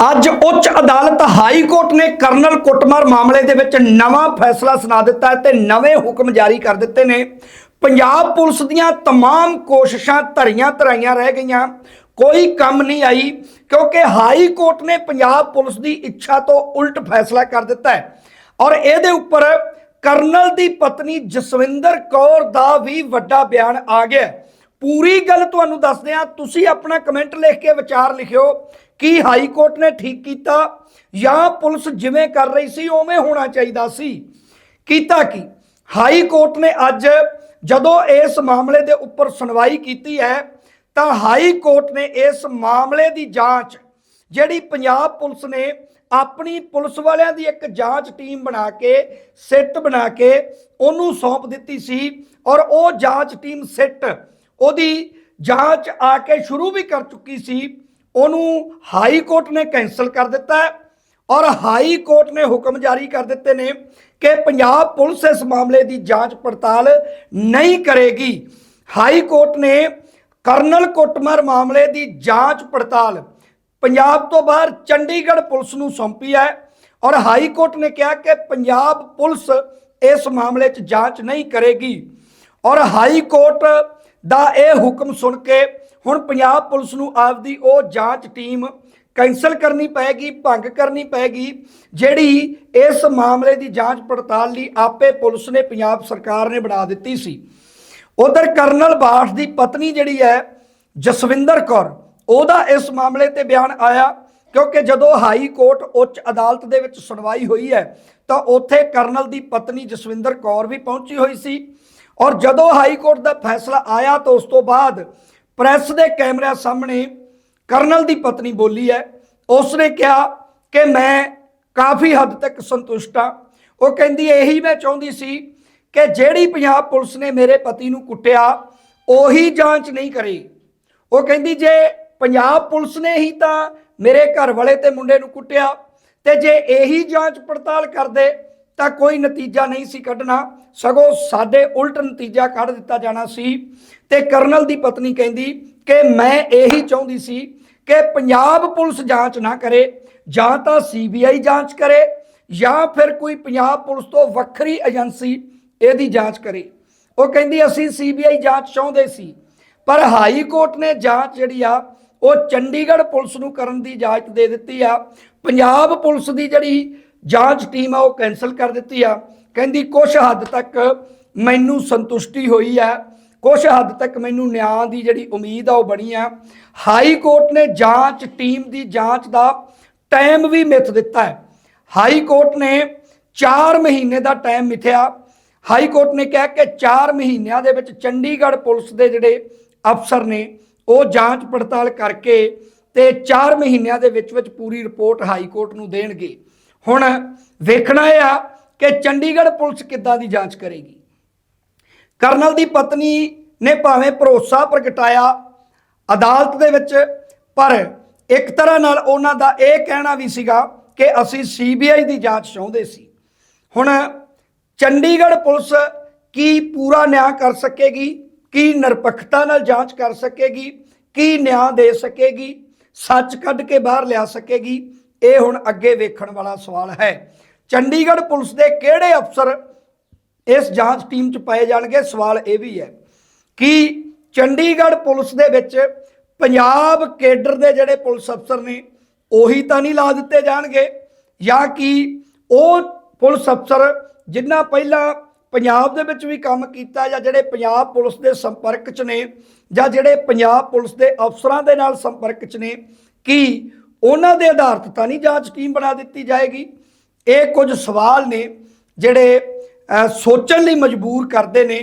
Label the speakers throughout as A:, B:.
A: ਅੱਜ ਉੱਚ ਅਦਾਲਤ ਹਾਈ ਕੋਰਟ ਨੇ ਕਰਨਲ ਕੁੱਟਮਾਰ ਮਾਮਲੇ ਦੇ ਵਿੱਚ ਨਵਾਂ ਫੈਸਲਾ ਸੁਣਾ ਦਿੱਤਾ ਹੈ ਤੇ ਨਵੇਂ ਹੁਕਮ ਜਾਰੀ ਕਰ ਦਿੱਤੇ ਨੇ ਪੰਜਾਬ ਪੁਲਿਸ ਦੀਆਂ तमाम ਕੋਸ਼ਿਸ਼ਾਂ ਧਰੀਆਂ ਧਰਾਈਆਂ ਰਹਿ ਗਈਆਂ ਕੋਈ ਕੰਮ ਨਹੀਂ ਆਈ ਕਿਉਂਕਿ ਹਾਈ ਕੋਰਟ ਨੇ ਪੰਜਾਬ ਪੁਲਿਸ ਦੀ ਇੱਛਾ ਤੋਂ ਉਲਟ ਫੈਸਲਾ ਕਰ ਦਿੱਤਾ ਹੈ ਔਰ ਇਹਦੇ ਉੱਪਰ ਕਰਨਲ ਦੀ ਪਤਨੀ ਜਸਵਿੰਦਰ ਕੌਰ ਦਾ ਵੀ ਵੱਡਾ ਬਿਆਨ ਆ ਗਿਆ ਹੈ। ਪੂਰੀ ਗੱਲ ਤੁਹਾਨੂੰ ਦੱਸਦੇ ਹਾਂ। ਤੁਸੀਂ ਆਪਣਾ ਕਮੈਂਟ ਲਿਖ ਕੇ ਵਿਚਾਰ ਲਿਖਿਓ ਕਿ ਹਾਈ ਕੋਰਟ ਨੇ ਠੀਕ ਕੀਤਾ ਜਾਂ ਪੁਲਿਸ ਜਿਵੇਂ ਕਰ ਰਹੀ ਸੀ, ਉਵੇਂ ਹੋਣਾ ਚਾਹੀਦਾ ਸੀ। ਕੀਤਾ ਕੀ? ਹਾਈ ਕੋਰਟ ਨੇ ਅੱਜ ਜਦੋਂ ਇਸ ਮਾਮਲੇ ਦੇ ਉੱਪਰ ਸੁਣਵਾਈ ਕੀਤੀ ਹੈ, ਤਾਂ ਹਾਈ ਕੋਰਟ ਨੇ ਇਸ ਮਾਮਲੇ ਦੀ ਜਾਂਚ, ਜਿਹੜੀ ਪੰਜਾਬ ਪੁਲਿਸ ਨੇ ਆਪਣੀ ਪੁਲਿਸ ਵਾਲਿਆਂ ਦੀ ਇੱਕ ਜਾਂਚ ਟੀਮ ਬਣਾ ਕੇ, ਸਿੱਟ ਬਣਾ ਕੇ, ਉਹਨੂੰ ਸੌਂਪ ਦਿੱਤੀ ਸੀ ਔਰ ਉਹ ਜਾਂਚ ਟੀਮ ਸਿੱਟ ਉਹਦੀ ਜਾਂਚ ਆ ਕੇ ਸ਼ੁਰੂ ਵੀ ਕਰ ਚੁੱਕੀ ਸੀ। ਉਹਨੂੰ ਹਾਈ ਕੋਰਟ ਨੇ ਕੈਨਸਲ ਕਰ ਦਿੱਤਾ ਔਰ ਹਾਈ ਕੋਰਟ ਨੇ ਹੁਕਮ ਜਾਰੀ ਕਰ ਦਿੱਤੇ ਨੇ ਕਿ ਪੰਜਾਬ ਪੁਲਿਸ ਇਸ ਮਾਮਲੇ ਦੀ ਜਾਂਚ ਪੜਤਾਲ ਨਹੀਂ ਕਰੇਗੀ। ਹਾਈ ਕੋਰਟ ਨੇ ਕਰਨਲ ਕੁੱਟਮਾਰ ਮਾਮਲੇ ਦੀ ਜਾਂਚ ਪੜਤਾਲ ਪੰਜਾਬ ਤੋਂ ਬਾਹਰ ਚੰਡੀਗੜ੍ਹ ਪੁਲਿਸ ਨੂੰ ਸੌਂਪੀ ਹੈ ਔਰ ਹਾਈ ਕੋਰਟ ਨੇ ਕਿਹਾ ਕਿ ਪੰਜਾਬ ਪੁਲਿਸ ਇਸ ਮਾਮਲੇ 'ਚ ਜਾਂਚ ਨਹੀਂ ਕਰੇਗੀ। ਔਰ ਹਾਈ ਕੋਰਟ ਦਾ ਇਹ ਹੁਕਮ ਸੁਣ ਕੇ ਹੁਣ ਪੰਜਾਬ ਪੁਲਿਸ ਨੂੰ ਆਪਦੀ ਉਹ ਜਾਂਚ ਟੀਮ ਕੈਂਸਲ ਕਰਨੀ ਪਏਗੀ, ਭੰਗ ਕਰਨੀ ਪਏਗੀ, ਜਿਹੜੀ ਇਸ ਮਾਮਲੇ ਦੀ ਜਾਂਚ ਪੜਤਾਲ ਲਈ ਆਪੇ ਪੁਲਿਸ ਨੇ ਪੰਜਾਬ ਸਰਕਾਰ ਨੇ ਬਣਾ ਦਿੱਤੀ ਸੀ। ਉਧਰ ਕਰਨਲ ਬਾਠ ਦੀ ਪਤਨੀ ਜਿਹੜੀ ਹੈ, ਜਸਵਿੰਦਰ ਕੌਰ, ਉਹਦਾ ਇਸ ਮਾਮਲੇ ਤੇ ਬਿਆਨ ਆਇਆ, ਕਿਉਂਕਿ ਜਦੋਂ ਹਾਈ ਕੋਰਟ ਉੱਚ ਅਦਾਲਤ ਦੇ ਵਿੱਚ ਸੁਣਵਾਈ ਹੋਈ ਹੈ, ਤਾਂ ਉੱਥੇ ਕਰਨਲ ਦੀ ਪਤਨੀ ਜਸਵਿੰਦਰ ਕੌਰ ਵੀ ਪਹੁੰਚੀ ਹੋਈ ਸੀ। ਔਰ ਜਦੋਂ ਹਾਈ ਕੋਰਟ ਦਾ ਫੈਸਲਾ ਆਇਆ ਤਾਂ ਉਸ ਤੋਂ ਬਾਅਦ ਪ੍ਰੈਸ ਦੇ ਕੈਮਰਿਆਂ ਸਾਹਮਣੇ ਕਰਨਲ ਦੀ ਪਤਨੀ ਬੋਲੀ ਹੈ। ਉਸ ਨੇ ਕਿਹਾ ਕਿ ਮੈਂ ਕਾਫੀ ਹੱਦ ਤੱਕ ਸੰਤੁਸ਼ਟ ਹਾਂ। ਉਹ ਕਹਿੰਦੀ, ਇਹੀ ਮੈਂ ਚਾਹੁੰਦੀ ਸੀ ਕਿ ਜਿਹੜੀ ਪੰਜਾਬ ਪੁਲਿਸ ਨੇ ਮੇਰੇ ਪਤੀ ਨੂੰ ਕੁੱਟਿਆ, ਉਹੀ ਜਾਂਚ ਨਹੀਂ ਕਰੀ। ਉਹ ਕਹਿੰਦੀ, ਜੇ ਪੰਜਾਬ ਪੁਲਿਸ ਨੇ ਹੀ ਤਾਂ ਮੇਰੇ ਘਰ ਵਾਲੇ ਤੇ ਮੁੰਡੇ ਨੂੰ ਕੁੱਟਿਆ ਤੇ ਜੇ ਇਹੀ ਜਾਂਚ ਪੜਤਾਲ ਕਰਦੇ ਤਾਂ ਕੋਈ ਨਤੀਜਾ ਨਹੀਂ ਸੀ ਕੱਢਣਾ। ਸਗੋਂ ਸਾਡੇ ਉਲਟ ਨਤੀਜਾ ਕੱਢ ਦਿੱਤਾ ਜਾਣਾ ਸੀ ਤੇ ਕਰਨਲ ਦੀ ਪਤਨੀ ਕਹਿੰਦੀ ਕਿ ਮੈਂ ਇਹੀ ਚਾਹੁੰਦੀ ਸੀ ਕਿ ਪੰਜਾਬ ਪੁਲਿਸ ਜਾਂਚ ਨਾ ਕਰੇ, ਜਾਂ ਤਾਂ ਸੀਬੀਆਈ ਜਾਂਚ ਕਰੇ, ਜਾਂ ਫਿਰ ਕੋਈ ਪੰਜਾਬ ਪੁਲਿਸ ਤੋਂ ਵੱਖਰੀ ਏਜੰਸੀ ਇਹਦੀ ਜਾਂਚ ਕਰੇ। ਉਹ ਕਹਿੰਦੀ, ਅਸੀਂ ਸੀਬੀਆਈ ਜਾਂਚ ਚਾਹੁੰਦੇ ਸੀ, ਪਰ ਹਾਈ ਕੋਰਟ ਨੇ ਜਾਂਚ ਜਿਹੜੀ ਆ, ਉਹ ਚੰਡੀਗੜ੍ਹ ਪੁਲਿਸ ਨੂੰ ਕਰਨ ਦੀ ਇਜਾਜ਼ਤ ਦੇ ਦਿੱਤੀ ਆ। ਪੰਜਾਬ ਪੁਲਿਸ ਦੀ ਜਿਹੜੀ ਜਾਂਚ ਟੀਮ ਆ, ਉਹ ਕੈਨਸਲ ਕਰ ਦਿੱਤੀ ਆ। ਕਹਿੰਦੀ ਕੁਝ ਹੱਦ ਤੱਕ ਮੈਨੂੰ ਸੰਤੁਸ਼ਟੀ ਹੋਈ ਆ। ਕੁਝ ਹੱਦ ਤੱਕ ਮੈਨੂੰ ਨਿਆਂ ਦੀ ਜਿਹੜੀ ਉਮੀਦ ਆ, ਉਹ ਬਣੀ ਆ। ਹਾਈ ਕੋਰਟ ਨੇ ਜਾਂਚ ਟੀਮ ਦੀ ਜਾਂਚ ਦਾ ਟਾਈਮ ਵੀ ਮਿੱਥ ਦਿੱਤਾ ਹੈ। ਹਾਈ ਕੋਰਟ ਨੇ 4 ਮਹੀਨੇ ਦਾ ਟਾਈਮ ਮਿਥਿਆ। ਹਾਈ ਕੋਰਟ ਨੇ ਕਿਹਾ ਕਿ 4 ਮਹੀਨਿਆਂ ਦੇ ਵਿੱਚ ਚੰਡੀਗੜ੍ਹ ਪੁਲਿਸ ਦੇ ਜਿਹੜੇ ਅਫਸਰ ਨੇ, ਉਹ ਜਾਂਚ ਪੜਤਾਲ ਕਰਕੇ ਤੇ 4 ਮਹੀਨਿਆਂ ਦੇ ਵਿੱਚ ਵਿੱਚ ਪੂਰੀ ਰਿਪੋਰਟ ਹਾਈ ਕੋਰਟ ਨੂੰ ਦੇਣਗੇ। ਹੁਣ ਵੇਖਣਾ ਇਹ ਆ ਕਿ ਚੰਡੀਗੜ੍ਹ ਪੁਲਿਸ ਕਿੱਦਾਂ ਦੀ ਜਾਂਚ ਕਰੇਗੀ। ਕਰਨਲ ਦੀ ਪਤਨੀ ਨੇ ਭਾਵੇਂ ਭਰੋਸਾ ਪ੍ਰਗਟਾਇਆ ਅਦਾਲਤ ਦੇ ਵਿੱਚ, ਪਰ ਇੱਕ ਤਰ੍ਹਾਂ ਨਾਲ ਉਹਨਾਂ ਦਾ ਇਹ ਕਹਿਣਾ ਵੀ ਸੀਗਾ ਕਿ ਅਸੀਂ ਸੀਬੀਆਈ ਦੀ ਜਾਂਚ ਚਾਹੁੰਦੇ ਸੀ। ਹੁਣ ਚੰਡੀਗੜ੍ਹ ਪੁਲਿਸ ਕੀ ਪੂਰਾ ਨਿਆਂ ਕਰ ਸਕੇਗੀ? ਕੀ ਨਿਰਪੱਖਤਾ ਨਾਲ ਜਾਂਚ ਕਰ ਸਕੇਗੀ? ਕੀ ਨਿਆਂ ਦੇ ਸਕੇਗੀ? ਸੱਚ ਕੱਢ ਕੇ ਬਾਹਰ ਲਿਆ ਸਕੇਗੀ? ਇਹ ਹੁਣ ਅੱਗੇ ਵੇਖਣ ਵਾਲਾ ਸਵਾਲ ਹੈ। ਚੰਡੀਗੜ੍ਹ ਪੁਲਿਸ ਦੇ ਕਿਹੜੇ ਅਫਸਰ ਇਸ ਜਾਂਚ ਟੀਮ 'ਚ ਪਾਏ ਜਾਣਗੇ? ਸਵਾਲ ਇਹ ਵੀ ਹੈ ਕਿ ਚੰਡੀਗੜ੍ਹ ਪੁਲਿਸ ਦੇ ਵਿੱਚ ਪੰਜਾਬ ਕੇਡਰ ਦੇ ਜਿਹੜੇ ਪੁਲਿਸ ਅਫਸਰ ਨੇ, ਉਹੀ ਤਾਂ ਨਹੀਂ ਲਾ ਦਿੱਤੇ ਜਾਣਗੇ? ਜਾਂ ਕਿ ਉਹ ਪੁਲਿਸ ਅਫਸਰ ਜਿਨ੍ਹਾਂ ਪਹਿਲਾਂ ਪੰਜਾਬ ਦੇ ਵਿੱਚ ਵੀ ਕੰਮ ਕੀਤਾ ਜਾਂ ਜਿਹੜੇ ਪੰਜਾਬ ਪੁਲਿਸ ਦੇ ਸੰਪਰਕ 'ਚ ਨੇ ਜਾਂ ਜਿਹੜੇ ਪੰਜਾਬ ਪੁਲਿਸ ਦੇ ਅਫਸਰਾਂ ਦੇ ਨਾਲ ਸੰਪਰਕ 'ਚ ਨੇ, ਕਿ ਉਹਨਾਂ ਦੇ ਆਧਾਰ ਤੇ ਤਾਂ ਨਹੀਂ ਜਾਂਚ ਟੀਮ ਬਣਾ ਦਿੱਤੀ ਜਾਏਗੀ। ਇਹ ਕੁਝ ਸਵਾਲ ਨੇ ਜਿਹੜੇ ਸੋਚਣ ਲਈ ਮਜਬੂਰ ਕਰਦੇ ਨੇ,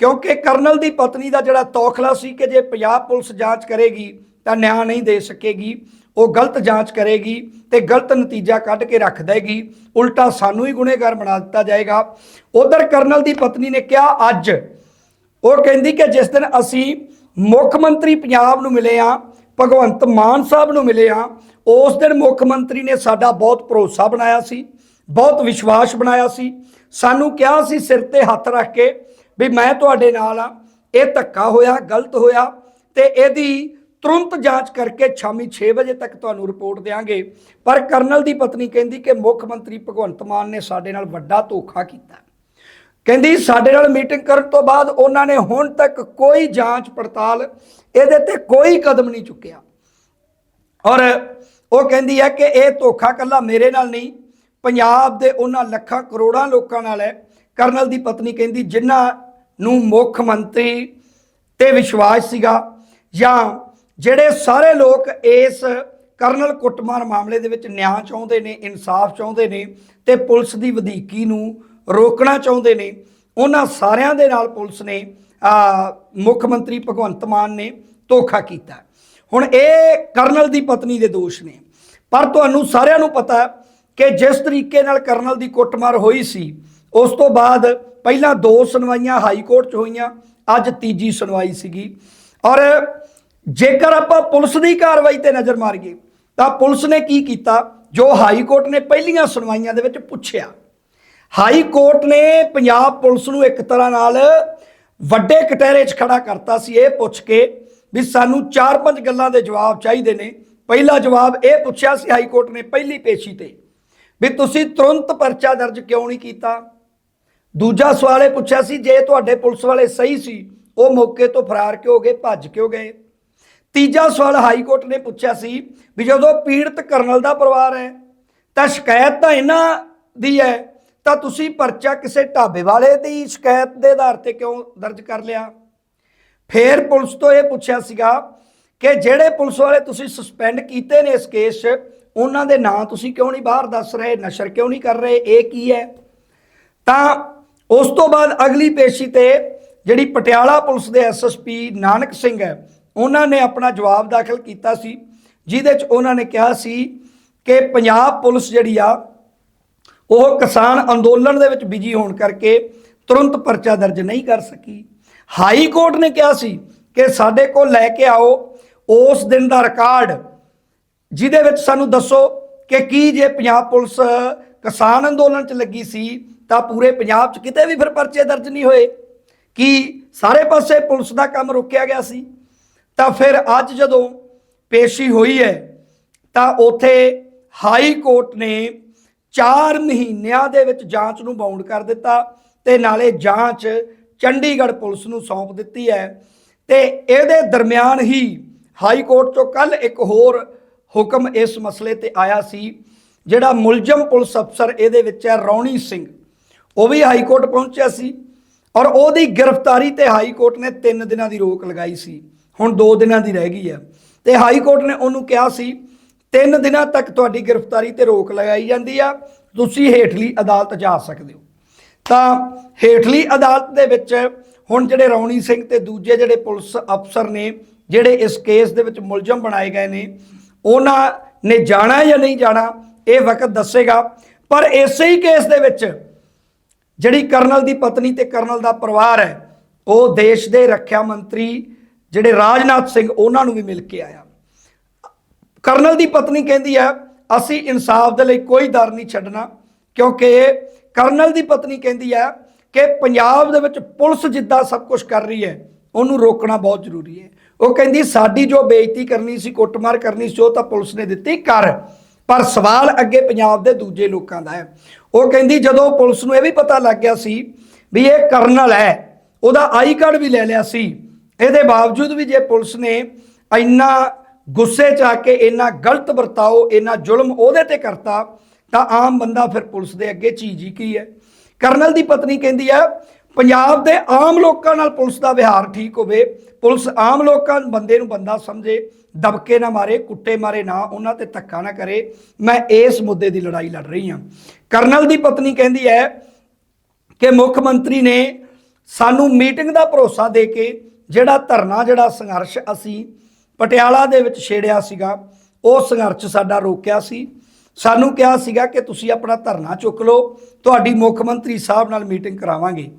A: ਕਿਉਂਕਿ ਕਰਨਲ ਦੀ ਪਤਨੀ ਦਾ ਜਿਹੜਾ ਤੌਖਲਾ ਸੀ ਕਿ ਜੇ ਪੰਜਾਬ ਪੁਲਿਸ ਜਾਂਚ ਕਰੇਗੀ ਤਾਂ ਨਿਆਂ ਨਹੀਂ ਦੇ ਸਕੇਗੀ, ਉਹ ਗਲਤ ਜਾਂਚ ਕਰੇਗੀ ਤੇ ਗਲਤ ਨਤੀਜਾ ਕੱਢ ਕੇ ਰੱਖ ਦੇਗੀ। ਉਲਟਾ ਸਾਨੂੰ ਹੀ ਗੁਨੇਗਾਰ ਬਣਾ ਦਿੱਤਾ ਜਾਏਗਾ। ਉਧਰ ਕਰਨਲ ਦੀ ਪਤਨੀ ਨੇ ਕਿਹਾ, ਅੱਜ ਉਹ ਕਹਿੰਦੀ ਕਿ ਜਿਸ ਦਿਨ ਅਸੀਂ ਮੁੱਖ ਮੰਤਰੀ ਪੰਜਾਬ ਨੂੰ ਮਿਲੇ ਆ ਭਗਵੰਤ ਮਾਨ ਸਾਹਿਬ ਨੂੰ ਮਿਲੇ ਆ ਉਸ ਦਿਨ ਮੁੱਖ ਮੰਤਰੀ ਨੇ ਸਾਡਾ ਬਹੁਤ ਭਰੋਸਾ ਬਣਾਇਆ ਸੀ, ਬਹੁਤ ਵਿਸ਼ਵਾਸ ਬਣਾਇਆ ਸੀ। ਸਾਨੂੰ ਕਿਹਾ ਸੀ ਸਿਰ ਤੇ ਹੱਥ ਰੱਖ ਕੇ ਵੀ ਮੈਂ ਤੁਹਾਡੇ ਨਾਲ ਆ ਇਹ ਧੱਕਾ ਹੋਇਆ, ਗਲਤ ਹੋਇਆ ਤੇ ਇਹਦੀ ਤੁਰੰਤ ਜਾਂਚ ਕਰਕੇ ਸ਼ਾਮੀ 6 ਵਜੇ ਤੱਕ ਤੁਹਾਨੂੰ ਰਿਪੋਰਟ ਦੇਵਾਂਗੇ ਪਰ ਕਰਨਲ ਦੀ ਪਤਨੀ ਕਹਿੰਦੀ ਕਿ ਮੁੱਖ ਮੰਤਰੀ ਭਗਵੰਤ ਮਾਨ ਨੇ ਸਾਡੇ ਨਾਲ ਵੱਡਾ ਧੋਖਾ ਕੀਤਾ। ਕਹਿੰਦੀ ਸਾਡੇ ਨਾਲ ਮੀਟਿੰਗ ਕਰਨ ਤੋਂ ਬਾਅਦ ਉਹਨਾਂ ਨੇ ਹੁਣ ਤੱਕ ਕੋਈ ਜਾਂਚ ਪੜਤਾਲ ਇਹਦੇ ਤੇ ਕੋਈ ਕਦਮ ਨਹੀਂ ਚੁੱਕਿਆ। ਔਰ ਉਹ ਕਹਿੰਦੀ ਹੈ ਕਿ ਇਹ ਧੋਖਾ ਕੱਲਾ ਮੇਰੇ ਨਾਲ ਨਹੀਂ, ਪੰਜਾਬ ਦੇ ਉਹਨਾਂ ਲੱਖਾਂ ਕਰੋੜਾਂ ਲੋਕਾਂ ਨਾਲ ਹੈ। ਕਰਨਲ ਦੀ ਪਤਨੀ ਕਹਿੰਦੀ, ਜਿਨ੍ਹਾਂ ਨੂੰ ਮੁੱਖ ਮੰਤਰੀ ਤੇ ਵਿਸ਼ਵਾਸ ਸੀਗਾ ਜਾਂ ਜਿਹੜੇ ਸਾਰੇ ਲੋਕ ਇਸ ਕਰਨਲ ਕੁੱਟਮਾਰ ਮਾਮਲੇ ਦੇ ਵਿੱਚ ਨਿਆਂ ਚਾਹੁੰਦੇ ਨੇ, ਇਨਸਾਫ ਚਾਹੁੰਦੇ ਨੇ ਤੇ ਪੁਲਿਸ ਦੀ ਵਧੀਕੀ ਨੂੰ ਰੋਕਣਾ ਚਾਹੁੰਦੇ ਨੇ, ਉਹਨਾਂ ਸਾਰਿਆਂ ਦੇ ਨਾਲ ਪੁਲਿਸ ਨੇ ਮੁੱਖ ਮੰਤਰੀ ਭਗਵੰਤ ਮਾਨ ਨੇ ਧੋਖਾ ਕੀਤਾ। ਹੁਣ ਇਹ ਕਰਨਲ ਦੀ ਪਤਨੀ ਦੇ ਦੋਸ਼ ਨੇ। ਪਰ ਤੁਹਾਨੂੰ ਸਾਰਿਆਂ ਨੂੰ ਪਤਾ ਹੈ ਕਿ ਜਿਸ ਤਰੀਕੇ ਨਾਲ ਕਰਨਲ ਦੀ ਕੁੱਟਮਾਰ ਹੋਈ ਸੀ, ਉਸ ਤੋਂ ਬਾਅਦ ਪਹਿਲਾਂ ਦੋ ਸੁਣਵਾਈਆਂ ਹਾਈ ਕੋਰਟ 'ਚ ਹੋਈਆਂ, ਅੱਜ ਤੀਜੀ ਸੁਣਵਾਈ ਸੀਗੀ। ਔਰ ਜੇਕਰ ਆਪਾਂ ਪੁਲਿਸ ਦੀ ਕਾਰਵਾਈ ਤੇ ਨਜ਼ਰ ਮਾਰੀਏ, ਤਾਂ ਪੁਲਿਸ ਨੇ ਕੀ ਕੀਤਾ? ਜੋ ਹਾਈ ਕੋਰਟ ਨੇ ਪਹਿਲੀਆਂ ਸੁਣਵਾਈਆਂ ਦੇ ਵਿੱਚ ਪੁੱਛਿਆ। ਹਾਈ ਕੋਰਟ ਨੇ ਪੰਜਾਬ ਪੁਲਿਸ ਨੂੰ ਇੱਕ ਤਰ੍ਹਾਂ ਨਾਲ ਵੱਡੇ ਕਟਹਿਰੇ 'ਚ ਖੜਾ ਕਰਤਾ ਸੀ, ਇਹ ਪੁੱਛ ਕੇ ਵੀ ਸਾਨੂੰ ਚਾਰ ਪੰਜ ਗੱਲਾਂ ਦੇ ਜਵਾਬ ਚਾਹੀਦੇ ਨੇ। ਪਹਿਲਾ ਜਵਾਬ ਇਹ ਪੁੱਛਿਆ ਸੀ ਹਾਈ ਕੋਰਟ ਨੇ ਪਹਿਲੀ ਪੇਸ਼ੀ ਤੇ ਵੀ ਤੁਸੀਂ ਤੁਰੰਤ ਪਰਚਾ ਦਰਜ ਕਿਉਂ ਨਹੀਂ ਕੀਤਾ? ਦੂਜਾ ਸਵਾਲ ਇਹ ਪੁੱਛਿਆ ਸੀ ਜੇ ਤੁਹਾਡੇ ਪੁਲਿਸ ਵਾਲੇ ਸਹੀ ਸੀ, ਉਹ ਮੌਕੇ ਤੋਂ ਫਰਾਰ ਕਿਉਂ ਗਏ, ਭੱਜ ਕਿਉਂ ਗਏ? ਤੀਜਾ ਸਵਾਲ ਹਾਈ ਕੋਰਟ ਨੇ ਪੁੱਛਿਆ ਸੀ ਵੀ ਜਦੋਂ ਪੀੜਤ ਕਰਨਲ ਦਾ ਪਰਿਵਾਰ ਹੈ, ਤਾਂ ਸ਼ਿਕਾਇਤ ਤਾਂ ਇਹਨਾਂ ਦੀ ਹੈ, ਤਾਂ ਤੁਸੀਂ ਪਰਚਾ ਕਿਸੇ ਢਾਬੇ ਵਾਲੇ ਦੀ ਸ਼ਿਕਾਇਤ ਦੇ ਆਧਾਰ ਤੇ ਕਿਉਂ ਦਰਜ ਕਰ ਲਿਆ? ਫੇਰ ਪੁਲਿਸ ਤੋਂ ਇਹ ਪੁੱਛਿਆ ਸੀਗਾ ਕਿ ਜਿਹੜੇ ਪੁਲਿਸ ਵਾਲੇ ਤੁਸੀਂ ਸਸਪੈਂਡ ਕੀਤੇ ਨੇ ਇਸ ਕੇਸ 'ਚ, ਉਹਨਾਂ ਦੇ ਨਾਂ ਤੁਸੀਂ ਕਿਉਂ ਨਹੀਂ ਬਾਹਰ ਦੱਸ ਰਹੇ, ਨਸ਼ਰ ਕਿਉਂ ਨਹੀਂ ਕਰ ਰਹੇ, ਇਹ ਕੀ ਹੈ? ਤਾਂ ਉਸ ਤੋਂ ਬਾਅਦ ਅਗਲੀ ਪੇਸ਼ੀ ਤੇ ਜਿਹੜੀ ਪਟਿਆਲਾ ਪੁਲਿਸ ਦੇ ਐਸਐਸਪੀ ਨਾਨਕ ਸਿੰਘ ਹੈ, ਉਹਨਾਂ ਨੇ ਆਪਣਾ ਜਵਾਬ ਦਾਖਲ ਕੀਤਾ ਸੀ, ਜਿਹਦੇ 'ਚ ਉਹਨਾਂ ਨੇ ਕਿਹਾ ਸੀ ਕਿ ਪੰਜਾਬ ਪੁਲਿਸ ਜਿਹੜੀ ਆ, ਉਹ ਕਿਸਾਨ ਅੰਦੋਲਨ ਦੇ ਵਿੱਚ ਬਿਜ਼ੀ ਹੋਣ ਕਰਕੇ ਤੁਰੰਤ ਪਰਚਾ ਦਰਜ ਨਹੀਂ ਕਰ ਸਕੀ। ਹਾਈ ਕੋਰਟ ਨੇ ਕਿਹਾ ਸੀ ਕਿ ਸਾਡੇ ਕੋਲ ਲੈ ਕੇ ਆਓ ਉਸ ਦਿਨ ਦਾ ਰਿਕਾਰਡ, ਜਿਹਦੇ ਵਿੱਚ ਸਾਨੂੰ ਦੱਸੋ ਕਿ ਕੀ ਜੇ ਪੰਜਾਬ ਪੁਲਿਸ ਕਿਸਾਨ ਅੰਦੋਲਨ 'ਚ ਲੱਗੀ ਸੀ, ਤਾਂ ਪੂਰੇ ਪੰਜਾਬ 'ਚ ਕਿਤੇ ਵੀ ਫਿਰ ਪਰਚੇ ਦਰਜ ਨਹੀਂ ਹੋਏ। ਕੀ ਸਾਰੇ ਪਾਸੇ ਪੁਲਿਸ ਦਾ ਕੰਮ ਰੋਕਿਆ ਗਿਆ ਸੀ? ਤਾਂ ਫਿਰ ਅੱਜ ਜਦੋਂ ਪੇਸ਼ੀ ਹੋਈ ਹੈ, ਤਾਂ ਉਥੇ ਹਾਈ ਕੋਰਟ ਨੇ 4 ਮਹੀਨਿਆਂ ਦੇ ਵਿੱਚ ਜਾਂਚ ਨੂੰ ਬਾਉਂਡ ਕਰ ਦਿੱਤਾ ਤੇ ਨਾਲੇ ਜਾਂਚ ਚੰਡੀਗੜ੍ਹ ਪੁਲਿਸ ਨੂੰ ਸੌਂਪ ਦਿੱਤੀ ਹੈ ਤੇ ਇਹਦੇ ਦਰਮਿਆਨ ਹੀ ਹਾਈ ਕੋਰਟ ਤੋਂ ਕੱਲ ਇੱਕ ਹੋਰ ਹੁਕਮ ਇਸ ਮਸਲੇ ਤੇ ਆਇਆ ਸੀ, ਜਿਹੜਾ ਮੁਲਜ਼ਮ ਪੁਲਿਸ ਅਫਸਰ ਇਹਦੇ ਵਿੱਚ ਹੈ, ਰੌਣੀ ਸਿੰਘ। ਉਹ ਵੀ ਹਾਈ ਕੋਰਟ ਪਹੁੰਚਿਆ ਸੀ ਔਰ ਉਹਦੀ ਗ੍ਰਿਫਤਾਰੀ ਤੇ ਹਾਈ ਕੋਰਟ ਨੇ 3 ਦਿਨਾਂ ਦੀ ਰੋਕ ਲਗਾਈ ਸੀ। ਹੁਣ 2 ਦਿਨਾਂ ਦੀ ਰਹਿ ਗਈ ਹੈ। ਤੇ ਹਾਈ ਕੋਰਟ ਨੇ ਉਹਨੂੰ ਕਿਹਾ ਸੀ 3 ਦਿਨਾਂ ਤੱਕ ਤੁਹਾਡੀ ਗ੍ਰਿਫਤਾਰੀ ਤੇ ਰੋਕ ਲਗਾਈ ਜਾਂਦੀ ਆ, ਤੁਸੀਂ ਹੇਠਲੀ ਅਦਾਲਤ ਜਾ ਸਕਦੇ ਹੋ। ਤਾਂ ਹੇਠਲੀ ਅਦਾਲਤ ਦੇ ਵਿੱਚ ਹੁਣ ਜਿਹੜੇ ਰੌਣੀ ਸਿੰਘ ਤੇ ਦੂਜੇ ਜਿਹੜੇ ਪੁਲਿਸ ਅਫਸਰ ਨੇ, ਜਿਹੜੇ ਇਸ ਕੇਸ ਦੇ ਵਿੱਚ ਮੁਲਜ਼ਮ ਬਣਾਏ ਗਏ ਨੇ, ਉਹਨਾਂ ਨੇ ਜਾਣਾ ਜਾਂ ਨਹੀਂ ਜਾਣਾ, ਇਹ ਵਕਤ ਦੱਸੇਗਾ। ਪਰ ਇਸੇ ਹੀ ਕੇਸ ਦੇ ਵਿੱਚ ਜਿਹੜੀ ਕਰਨਲ ਦੀ ਪਤਨੀ ਤੇ ਕਰਨਲ ਦਾ ਪਰਿਵਾਰ ਹੈ, ਉਹ ਦੇਸ਼ ਦੇ ਰੱਖਿਆ ਮੰਤਰੀ ਜਿਹੜੇ ਰਾਜਨਾਥ ਸਿੰਘ, ਉਹਨਾਂ ਨੂੰ ਵੀ ਮਿਲ ਕੇ ਆਇਆ। ਕਰਨਲ ਦੀ ਪਤਨੀ ਕਹਿੰਦੀ ਹੈ, ਅਸੀਂ ਇਨਸਾਫ ਦੇ ਲਈ ਕੋਈ ਦਰ ਨਹੀਂ ਛੱਡਣਾ, ਕਿਉਂਕਿ ਕਰਨਲ ਦੀ ਪਤਨੀ ਕਹਿੰਦੀ ਹੈ ਕਿ ਪੰਜਾਬ ਦੇ ਵਿੱਚ ਪੁਲਿਸ ਜਿੱਦਾਂ ਸਭ ਕੁਝ ਕਰ ਰਹੀ ਹੈ, ਉਹਨੂੰ ਰੋਕਣਾ ਬਹੁਤ ਜ਼ਰੂਰੀ ਹੈ। ਉਹ ਕਹਿੰਦੀ, ਸਾਡੀ ਜੋ ਬੇਇੱਜ਼ਤੀ ਕਰਨੀ ਸੀ, ਕੁੱਟਮਾਰ ਕਰਨੀ ਸੀ, ਉਹ ਤਾਂ ਪੁਲਿਸ ਨੇ ਦਿੱਤੀ, ਕਰ। ਪਰ ਸਵਾਲ ਅੱਗੇ ਪੰਜਾਬ ਦੇ ਦੂਜੇ ਲੋਕਾਂ ਦਾ ਹੈ। ਉਹ ਕਹਿੰਦੀ, ਜਦੋਂ ਪੁਲਿਸ ਨੂੰ ਇਹ ਵੀ ਪਤਾ ਲੱਗ ਗਿਆ ਸੀ ਵੀ ਇਹ ਕਰਨਲ ਹੈ, ਉਹਦਾ ਆਈ ਕਾਰਡ ਵੀ ਲੈ ਲਿਆ ਸੀ। ਇਹਦੇ ਬਾਵਜੂਦ ਵੀ ਜੇ ਪੁਲਿਸ ਨੇ ਇੰਨਾ ਗੁੱਸੇ 'ਚ ਆ ਕੇ, ਇੰਨਾ ਗਲਤ ਵਰਤਾਓ, ਇੰਨਾ ਜ਼ੁਲਮ ਉਹਦੇ ਤੇ ਕਰਤਾ ਤਾਂ ਆਮ ਬੰਦਾ ਫਿਰ ਪੁਲਿਸ ਦੇ ਅੱਗੇ ਚੀਜੀ ਕੀ ਹੈ? ਕਰਨਲ ਦੀ ਪਤਨੀ ਕਹਿੰਦੀ ਹੈ, ਪੰਜਾਬ ਦੇ ਆਮ ਲੋਕਾਂ ਨਾਲ ਪੁਲਿਸ ਦਾ ਵਿਹਾਰ ਠੀਕ ਹੋਵੇ, ਪੁਲਿਸ ਆਮ ਲੋਕਾਂ ਬੰਦੇ ਨੂੰ ਬੰਦਾ ਸਮਝੇ, ਦਬਕੇ ਨਾ ਮਾਰੇ, ਕੁੱਟੇ ਮਾਰੇ ਨਾ, ਉਹਨਾਂ ਤੇ ਧੱਕਾ ਨਾ ਕਰੇ, ਮੈਂ ਇਸ ਮੁੱਦੇ ਦੀ ਲੜਾਈ ਲੜ ਰਹੀ ਹਾਂ। ਕਰਨਲ ਦੀ ਪਤਨੀ ਕਹਿੰਦੀ ਹੈ ਕਿ ਮੁੱਖ ਮੰਤਰੀ ਨੇ ਸਾਨੂੰ ਮੀਟਿੰਗ ਦਾ ਭਰੋਸਾ ਦੇ ਕੇ ਜਿਹੜਾ ਧਰਨਾ, ਜਿਹੜਾ ਸੰਘਰਸ਼ ਅਸੀਂ ਪਟਿਆਲਾ ਦੇ ਵਿੱਚ ਛੇੜਿਆ ਸੀਗਾ, ਉਹ ਸੰਘਰਸ਼ ਸਾਡਾ ਰੋਕਿਆ ਸੀ। ਸਾਨੂੰ ਕਿਹਾ ਸੀਗਾ ਕਿ ਤੁਸੀਂ ਆਪਣਾ ਧਰਨਾ ਚੁੱਕ ਲਓ, ਤੁਹਾਡੀ ਮੁੱਖ ਮੰਤਰੀ ਸਾਹਿਬ ਨਾਲ ਮੀਟਿੰਗ ਕਰਾਵਾਂਗੇ।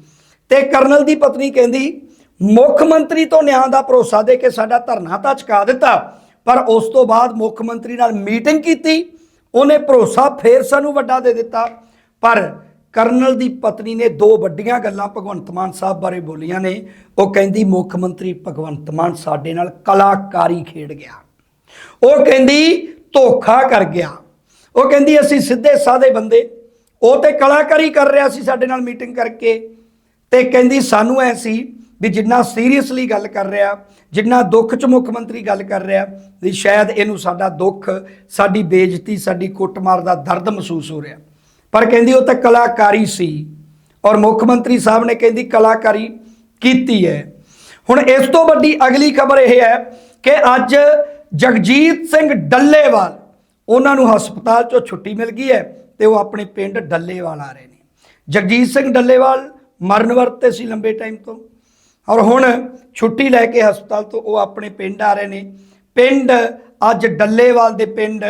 A: ਤੇ ਕਰਨਲ ਦੀ ਪਤਨੀ ਕਹਿੰਦੀ, ਮੁੱਖ ਮੰਤਰੀ ਤੋਂ ਨਿਆਂ ਦਾ ਭਰੋਸਾ ਦੇ ਕੇ ਸਾਡਾ ਧਰਨਾ ਤਾਂ ਚੁਕਾ ਦਿੱਤਾ, ਪਰ ਉਸ ਤੋਂ ਬਾਅਦ ਮੁੱਖ ਮੰਤਰੀ ਨਾਲ ਮੀਟਿੰਗ ਕੀਤੀ, ਉਹਨੇ ਭਰੋਸਾ ਫੇਰ ਸਾਨੂੰ ਵੱਡਾ ਦੇ ਦਿੱਤਾ। ਪਰ ਕਰਨਲ ਦੀ ਪਤਨੀ ਨੇ ਦੋ ਵੱਡੀਆਂ ਗੱਲਾਂ ਭਗਵੰਤ ਮਾਨ ਸਾਹਿਬ ਬਾਰੇ ਬੋਲੀਆਂ ਨੇ। ਉਹ ਕਹਿੰਦੀ, ਮੁੱਖ ਮੰਤਰੀ ਭਗਵੰਤ ਮਾਨ ਸਾਡੇ ਨਾਲ ਕਲਾਕਾਰੀ ਖੇਡ ਗਿਆ। ਉਹ ਕਹਿੰਦੀ, ਧੋਖਾ ਕਰ ਗਿਆ। ਉਹ ਕਹਿੰਦੀ, ਅਸੀਂ ਸਿੱਧੇ ਸਾਦੇ ਬੰਦੇ। ਉਹ ਤੇ ਕਲਾਕਾਰੀ ਕਰ ਰਿਹਾ ਸੀ ਸਾਡੇ ਨਾਲ ਮੀਟਿੰਗ ਕਰਕੇ ਤੇ ਕਹਿੰਦੀ, ਸਾਨੂੰ ਐ ਸੀ ਵੀ ਜਿੰਨਾ ਸੀਰੀਅਸਲੀ ਗੱਲ ਕਰ ਰਿਹਾ, ਜਿੰਨਾ ਦੁੱਖ ਚ ਮੁੱਖ ਮੰਤਰੀ ਗੱਲ ਕਰ ਰਿਹਾ, ਵੀ ਸ਼ਾਇਦ ਇਹਨੂੰ ਸਾਡਾ ਦੁੱਖ, ਸਾਡੀ ਬੇਇੱਜ਼ਤੀ, ਸਾਡੀ ਕੁੱਟਮਾਰ ਦਾ ਦਰਦ ਮਹਿਸੂਸ ਹੋ ਰਿਹਾ। ਪਰ ਕਹਿੰਦੀ, ਉਹ ਤਾਂ ਕਲਾਕਾਰੀ ਸੀ ਔਰ ਮੁੱਖ ਮੰਤਰੀ ਸਾਹਿਬ ਨੇ ਕਹਿੰਦੀ, ਕਲਾਕਾਰੀ ਕੀਤੀ ਹੈ। ਹੁਣ ਇਸ ਤੋਂ ਵੱਡੀ ਅਗਲੀ ਖਬਰ ਇਹ ਹੈ ਕਿ ਅੱਜ ਜਗਜੀਤ ਸਿੰਘ ਡੱਲੇਵਾਲ ਉਹਨਾਂ ਨੂੰ ਹਸਪਤਾਲ ਚੋਂ ਛੁੱਟੀ ਮਿਲ ਗਈ ਹੈ ਤੇ ਉਹ ਆਪਣੇ ਪਿੰਡ ਡੱਲੇਵਾਲ ਆ ਰਹੇ ਨੇ। ਜਗਜੀਤ ਸਿੰਘ ਡੱਲੇਵਾਲ ਮਰਨ ਵਰਤੇ ਸੀ ਲੰਬੇ ਟਾਈਮ ਤੋਂ। ਔਰ ਹੁਣ ਛੁੱਟੀ ਲੈ ਕੇ ਹਸਪਤਾਲ ਤੋਂ ਉਹ ਆਪਣੇ ਪਿੰਡ ਆ ਰਹੇ ਨੇ। ਪਿੰਡ, ਅੱਜ ਡੱਲੇਵਾਲ ਦੇ ਪਿੰਡ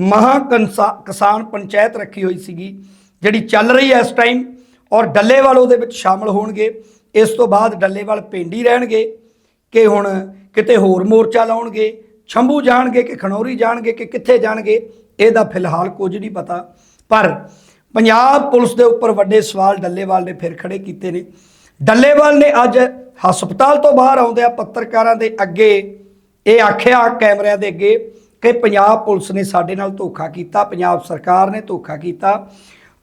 A: ਮਹਾ ਕੰਸਾ- ਕਿਸਾਨ ਪੰਚਾਇਤ ਰੱਖੀ ਹੋਈ ਸੀਗੀ, ਜਿਹੜੀ ਚੱਲ ਰਹੀ ਹੈ ਇਸ ਟਾਈਮ। ਔਰ ਡੱਲੇਵਾਲ ਉਹਦੇ ਵਿੱਚ ਸ਼ਾਮਲ ਹੋਣਗੇ। ਇਸ ਤੋਂ ਬਾਅਦ ਡੱਲੇਵਾਲ ਪਿੰਡ ਹੀ ਰਹਿਣਗੇ ਕਿ ਹੁਣ ਕਿਤੇ ਹੋਰ ਮੋਰਚਾ ਲਾਉਣਗੇ। ਸ਼ੰਭੂ ਜਾਣਗੇ ਕਿ ਖਣੌਰੀ ਜਾਣਗੇ ਕਿ ਕਿੱਥੇ ਜਾਣਗੇ, ਇਹਦਾ ਫਿਲਹਾਲ ਕੁਝ ਨਹੀਂ ਪਤਾ। ਪਰ ਪੰਜਾਬ ਪੁਲਿਸ ਦੇ ਉੱਪਰ ਵੱਡੇ ਸਵਾਲ ਡੱਲੇਵਾਲ ਨੇ ਫਿਰ ਖੜੇ ਕੀਤੇ ਨੇ। ਡੱਲੇਵਾਲ ਨੇ ਅੱਜ ਹਸਪਤਾਲ ਤੋਂ ਬਾਹਰ ਆਉਂਦਿਆਂ ਪੱਤਰਕਾਰਾਂ ਦੇ ਅੱਗੇ, ਇਹ ਆਖਿਆ ਕੈਮਰਿਆਂ ਦੇ ਅੱਗੇ ਕਿ ਪੰਜਾਬ ਪੁਲਿਸ ਨੇ ਸਾਡੇ ਨਾਲ ਧੋਖਾ ਕੀਤਾ, ਪੰਜਾਬ ਸਰਕਾਰ ਨੇ ਧੋਖਾ ਕੀਤਾ।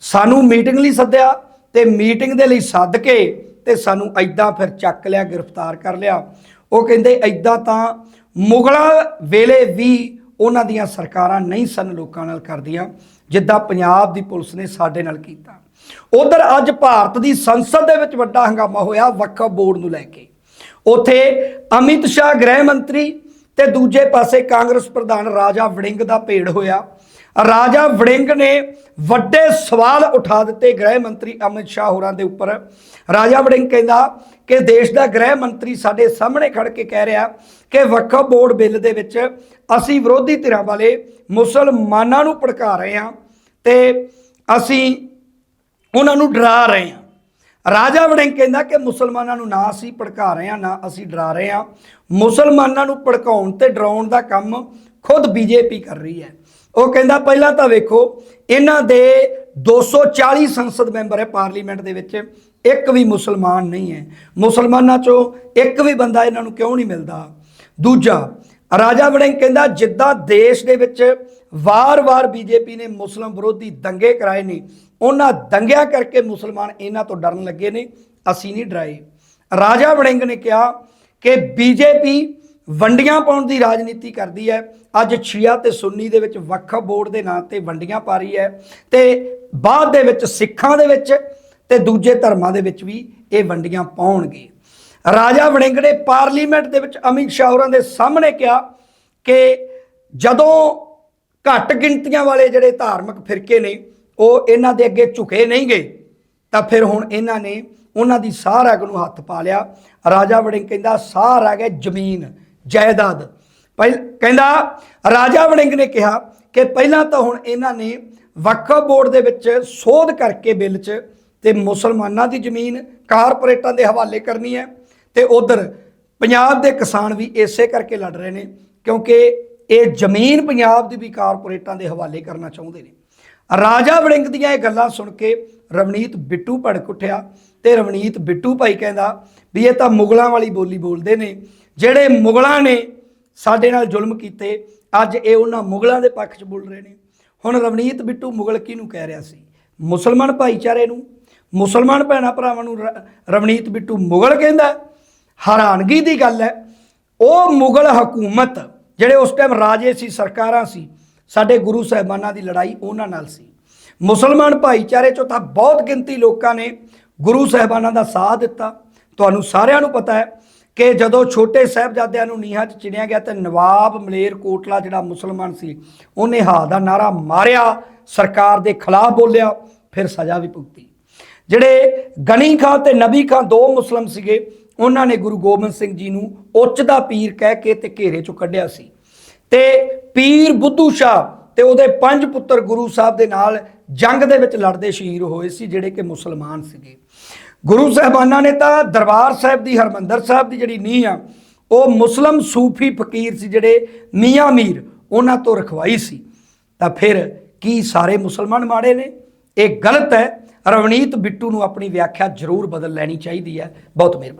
A: ਸਾਨੂੰ ਮੀਟਿੰਗ ਲਈ ਸੱਦਿਆ ਤੇ ਮੀਟਿੰਗ ਦੇ ਲਈ ਸੱਦ ਕੇ ਤੇ ਸਾਨੂੰ ਐਦਾਂ ਫਿਰ ਚੱਕ ਲਿਆ, ਗ੍ਰਿਫਤਾਰ ਕਰ ਲਿਆ। ਉਹ ਕਹਿੰਦੇ ਐਦਾਂ ਤਾਂ ਮੁਗਲਾਂ ਵੇਲੇ ਵੀ ਉਹਨਾਂ ਦੀਆਂ ਸਰਕਾਰਾਂ ਨਹੀਂ ਸਨ ਲੋਕਾਂ ਨਾਲ ਕਰਦੀਆਂ, ਜਿੱਦਾਂ ਪੰਜਾਬ ਦੀ ਪੁਲਿਸ ਨੇ ਸਾਡੇ ਨਾਲ ਕੀਤਾ। ਉਧਰ ਅੱਜ ਭਾਰਤ ਦੀ ਸੰਸਦ ਦੇ ਵਿੱਚ ਵੱਡਾ ਹੰਗਾਮਾ ਹੋਇਆ ਵਕਫ ਬੋਰਡ ਨੂੰ ਲੈ ਕੇ। ਉਥੇ ਅਮਿਤ ਸ਼ਾਹ ਗ੍ਰਹਿ ਮੰਤਰੀ ਤੇ ਦੂਜੇ ਪਾਸੇ ਕਾਂਗਰਸ ਪ੍ਰਧਾਨ ਰਾਜਾ ਵੜਿੰਗ ਦਾ ਭੇੜ ਹੋਇਆ। ਰਾਜਾ ਵੜਿੰਗ ਨੇ ਵੱਡੇ ਸਵਾਲ ਉਠਾ ਦਿੱਤੇ ਗ੍ਰਹਿ ਮੰਤਰੀ ਅਮਿਤ ਸ਼ਾਹ ਹੋਰਾਂ ਦੇ ਉੱਪਰ। ਰਾਜਾ ਵੜਿੰਗ ਕਹਿੰਦਾ ਕਿ ਦੇਸ਼ ਦਾ ਗ੍ਰਹਿ ਮੰਤਰੀ ਸਾਡੇ ਸਾਹਮਣੇ ਖੜ ਕੇ ਕਹਿ ਰਿਹਾ ਕਿ ਵਕਫ ਬੋਰਡ ਬਿੱਲ ਦੇ ਵਿੱਚ ਅਸੀਂ ਵਿਰੋਧੀ ਧਿਰਾਂ ਵਾਲੇ ਮੁਸਲਮਾਨਾਂ ਨੂੰ ਭੜਕਾ ਰਹੇ ਹਾਂ ਤੇ ਅਸੀਂ ਉਹਨਾਂ ਨੂੰ ਡਰਾ ਰਹੇ ਹਾਂ। ਰਾਜਾ ਵੜਿੰਗ ਕਹਿੰਦਾ ਕਿ ਮੁਸਲਮਾਨਾਂ ਨੂੰ ਨਾ ਅਸੀਂ ਭੜਕਾ ਰਹੇ ਹਾਂ, ਨਾ ਅਸੀਂ ਡਰਾ ਰਹੇ ਹਾਂ। ਮੁਸਲਮਾਨਾਂ ਨੂੰ ਭੜਕਾਉਣ ਤੇ ਡਰਾਉਣ ਦਾ ਕੰਮ ਖੁਦ ਬੀਜੇਪੀ ਕਰ ਰਹੀ ਹੈ। ਉਹ ਕਹਿੰਦਾ ਪਹਿਲਾਂ ਤਾਂ ਵੇਖੋ, ਇਹਨਾਂ ਦੇ 240 ਸੰਸਦ ਮੈਂਬਰ ਹੈ ਪਾਰਲੀਮੈਂਟ ਦੇ ਵਿੱਚ, ਇੱਕ ਵੀ ਮੁਸਲਮਾਨ ਨਹੀਂ ਹੈ। ਮੁਸਲਮਾਨਾਂ ਚੋਂ ਇੱਕ ਵੀ ਬੰਦਾ ਇਹਨਾਂ ਨੂੰ ਕਿਉਂ ਨਹੀਂ ਮਿਲਦਾ? ਦੂਜਾ, ਰਾਜਾ ਵੜਿੰਗ ਕਹਿੰਦਾ, ਜਿੱਦਾਂ ਦੇਸ਼ ਦੇ ਵਿੱਚ ਵਾਰ-ਵਾਰ ਬੀਜੇਪੀ ਨੇ ਮੁਸਲਮ ਵਿਰੋਧੀ ਦੰਗੇ ਕਰਾਏ ਨੇ, ਉਹਨਾਂ ਦੰਗਿਆਂ ਕਰਕੇ ਮੁਸਲਮਾਨ ਇਹਨਾਂ ਤੋਂ ਡਰਨ ਲੱਗੇ ਨੇ, ਅਸੀਂ ਨਹੀਂ ਡਰਾਏ। ਰਾਜਾ ਵੜਿੰਗ ਨੇ ਕਿਹਾ ਕਿ ਬੀਜੇਪੀ ਵੰਡੀਆਂ ਪਾਉਣ ਦੀ ਰਾਜਨੀਤੀ ਕਰਦੀ ਹੈ। ਅੱਜ ਸ਼ੀਆ ਤੇ ਸੁੰਨੀ ਦੇ ਵਿੱਚ ਵਕਫ ਬੋਰਡ ਦੇ ਨਾਂ ਤੇ ਵੰਡੀਆਂ ਪਾ ਰਹੀ ਹੈ ਤੇ ਬਾਅਦ ਦੇ ਵਿੱਚ ਸਿੱਖਾਂ ਦੇ ਵਿੱਚ ਤੇ ਦੂਜੇ ਧਰਮਾਂ ਦੇ ਵਿੱਚ ਵੀ ਇਹ ਵੰਡੀਆਂ ਪਾਉਣਗੇ। ਰਾਜਾ ਵੜਿੰਗ ਨੇ ਪਾਰਲੀਮੈਂਟ ਦੇ ਵਿੱਚ ਅਮਿਤ ਸ਼ਾਹ ਹੋਰਾਂ ਦੇ ਸਾਹਮਣੇ ਕਿਹਾ ਕਿ ਜਦੋਂ ਘੱਟ ਗਿਣਤੀਆਂ ਵਾਲੇ ਜਿਹੜੇ ਧਾਰਮਿਕ ਫਿਰਕੇ ਨੇ, ਉਹ ਇਹਨਾਂ ਦੇ ਅੱਗੇ ਝੁਕੇ ਨਹੀਂ ਗਏ, ਤਾਂ ਫਿਰ ਹੁਣ ਇਹਨਾਂ ਨੇ ਉਹਨਾਂ ਦੀ ਸਾਹ ਰਗ ਨੂੰ ਹੱਥ ਪਾ ਲਿਆ। ਰਾਜਾ ਵੜਿੰਗ ਕਹਿੰਦਾ ਸਾਹ ਰਹਿ ਗਿਆ ਜ਼ਮੀਨ ਜਾਇਦਾਦ। ਪਹਿਲ, ਕਹਿੰਦਾ, ਰਾਜਾ ਵੜਿੰਗ ਨੇ ਕਿਹਾ ਕਿ ਪਹਿਲਾਂ ਤਾਂ ਹੁਣ ਇਹਨਾਂ ਨੇ ਵਕਫ ਬੋਰਡ ਦੇ ਵਿੱਚ ਸੋਧ ਕਰਕੇ ਬਿੱਲ 'ਚ ਤੇ ਮੁਸਲਮਾਨਾਂ ਦੀ ਜ਼ਮੀਨ ਕਾਰਪੋਰੇਟਾਂ ਦੇ ਹਵਾਲੇ ਕਰਨੀ ਹੈ ਤੇ ਉਧਰ ਪੰਜਾਬ ਦੇ ਕਿਸਾਨ ਵੀ ਇਸੇ ਕਰਕੇ ਲੜ ਰਹੇ ਨੇ ਕਿਉਂਕਿ ਇਹ ਜ਼ਮੀਨ ਪੰਜਾਬ ਦੀ ਵੀ ਕਾਰਪੋਰੇਟਾਂ ਦੇ ਹਵਾਲੇ ਕਰਨਾ ਚਾਹੁੰਦੇ ਨੇ। ਰਾਜਾ ਵੜਿੰਗ ਦੀਆਂ ਇਹ ਗੱਲਾਂ ਸੁਣ ਕੇ ਰਵਨੀਤ ਬਿੱਟੂ ਭੜਕ ਉੱਠਿਆ ਤੇ ਰਵਨੀਤ ਬਿੱਟੂ ਭਾਈ ਕਹਿੰਦਾ ਵੀ ਇਹ ਤਾਂ ਮੁਗਲਾਂ ਵਾਲੀ ਬੋਲੀ ਬੋਲਦੇ ਨੇ ਜਿਹੜੇ ਮੁਗਲਾਂ ਨੇ ਸਾਡੇ ਨਾਲ ਜ਼ੁਲਮ ਕੀਤੇ, ਅੱਜ ਇਹ ਉਹਨਾਂ ਮੁਗਲਾਂ ਦੇ ਪੱਖ 'ਚ ਬੋਲ ਰਹੇ ਨੇ। ਹੁਣ ਰਵਨੀਤ ਬਿੱਟੂ ਮੁਗਲ ਕਿਹਨੂੰ ਕਹਿ ਰਿਹਾ ਸੀ? ਮੁਸਲਮਾਨ ਭਾਈਚਾਰੇ ਨੂੰ, ਮੁਸਲਮਾਨ ਭੈਣਾਂ ਭਰਾਵਾਂ ਨੂੰ ਰ- ਰਵਨੀਤ ਬਿੱਟੂ ਮੁਗਲ ਕਹਿੰਦਾ ਹੈਰਾਨਗੀ ਦੀ ਗੱਲ ਹੈ, ਉਹ ਮੁਗਲ ਹਕੂਮਤ, ਜਿਹੜੇ ਉਸ ਟਾਈਮ ਰਾਜੇ ਸੀ, ਸਰਕਾਰਾਂ ਸੀ, ਸਾਡੇ ਗੁਰੂ ਸਾਹਿਬਾਨਾਂ ਦੀ ਲੜਾਈ ਉਹਨਾਂ ਨਾਲ ਸੀ। ਮੁਸਲਮਾਨ ਭਾਈਚਾਰੇ ਚੋਂ ਤਾਂ ਬਹੁਤ ਗਿਣਤੀ ਲੋਕਾਂ ਨੇ ਗੁਰੂ ਸਾਹਿਬਾਨਾਂ ਦਾ ਸਾਥ ਦਿੱਤਾ। ਤੁਹਾਨੂੰ ਸਾਰਿਆਂ ਨੂੰ ਪਤਾ ਹੈ ਕਿ ਜਦੋਂ ਛੋਟੇ ਸਾਹਿਬਜ਼ਾਦਿਆਂ ਨੂੰ ਨੀਹਾਂ 'ਚ ਚਿਣਿਆ ਗਿਆ ਤੇ ਨਵਾਬ ਮਲੇਰ ਕੋਟਲਾ ਜਿਹੜਾ ਮੁਸਲਮਾਨ ਸੀ, ਉਹਨੇ ਹਾ ਦਾ ਨਾਰਾ ਮਾਰਿਆ, ਸਰਕਾਰ ਦੇ ਖਿਲਾਫ ਬੋਲਿਆ, ਫਿਰ ਸਜ਼ਾ ਵੀ ਭੁਗਤੀ। ਜਿਹੜੇ ਗਨੀ ਖਾਂ ਤੇ ਨਬੀ ਖਾਂ ਦੋ ਮੁਸਲਮ ਸੀਗੇ, ਉਹਨਾਂ ਨੇ ਗੁਰੂ ਗੋਬਿੰਦ ਸਿੰਘ ਜੀ ਨੂੰ ਉੱਚ ਦਾ ਪੀਰ ਕਹਿ ਕੇ ਤੇ ਘੇਰੇ ਚੋਂ ਕੱਢਿਆ ਸੀ। ਤੇ ਪੀਰ ਬੁੱਧੂ ਸ਼ਾਹ ਤੇ ਉਹਦੇ ਪੰਜ ਪੁੱਤਰ ਗੁਰੂ ਸਾਹਿਬ ਦੇ ਨਾਲ ਜੰਗ ਦੇ ਵਿੱਚ ਲੜਦੇ ਸ਼ਹੀਦ ਹੋਏ ਸੀ, ਜਿਹੜੇ ਕਿ ਮੁਸਲਮਾਨ ਸੀਗੇ। ਗੁਰੂ ਸਾਹਿਬਾਨਾਂ ਨੇ ਤਾਂ ਦਰਬਾਰ ਸਾਹਿਬ ਦੀ, ਹਰਮੰਦਰ ਸਾਹਿਬ ਦੀ ਜਿਹੜੀ ਨੀਂਹ ਆ, ਉਹ ਮੁਸਲਮ ਸੂਫੀ ਫਕੀਰ ਸੀ ਜਿਹੜੇ ਮੀਆਂ ਮੀਰ ਉਹਨਾਂ ਤੋਂ ਰਖਵਾਈ ਸੀ। ਤਾਂ ਫਿਰ ਕੀ ਸਾਰੇ ਮੁਸਲਮਾਨ ਮਾੜੇ ਨੇ? ਇਹ ਗਲਤ ਹੈ। ਰਵਨੀਤ ਬਿੱਟੂ ਨੂੰ ਆਪਣੀ ਵਿਆਖਿਆ ਜ਼ਰੂਰ ਬਦਲ ਲੈਣੀ ਚਾਹੀਦੀ ਹੈ। ਬਹੁਤ ਮਿਹਰਬਾਨੀ।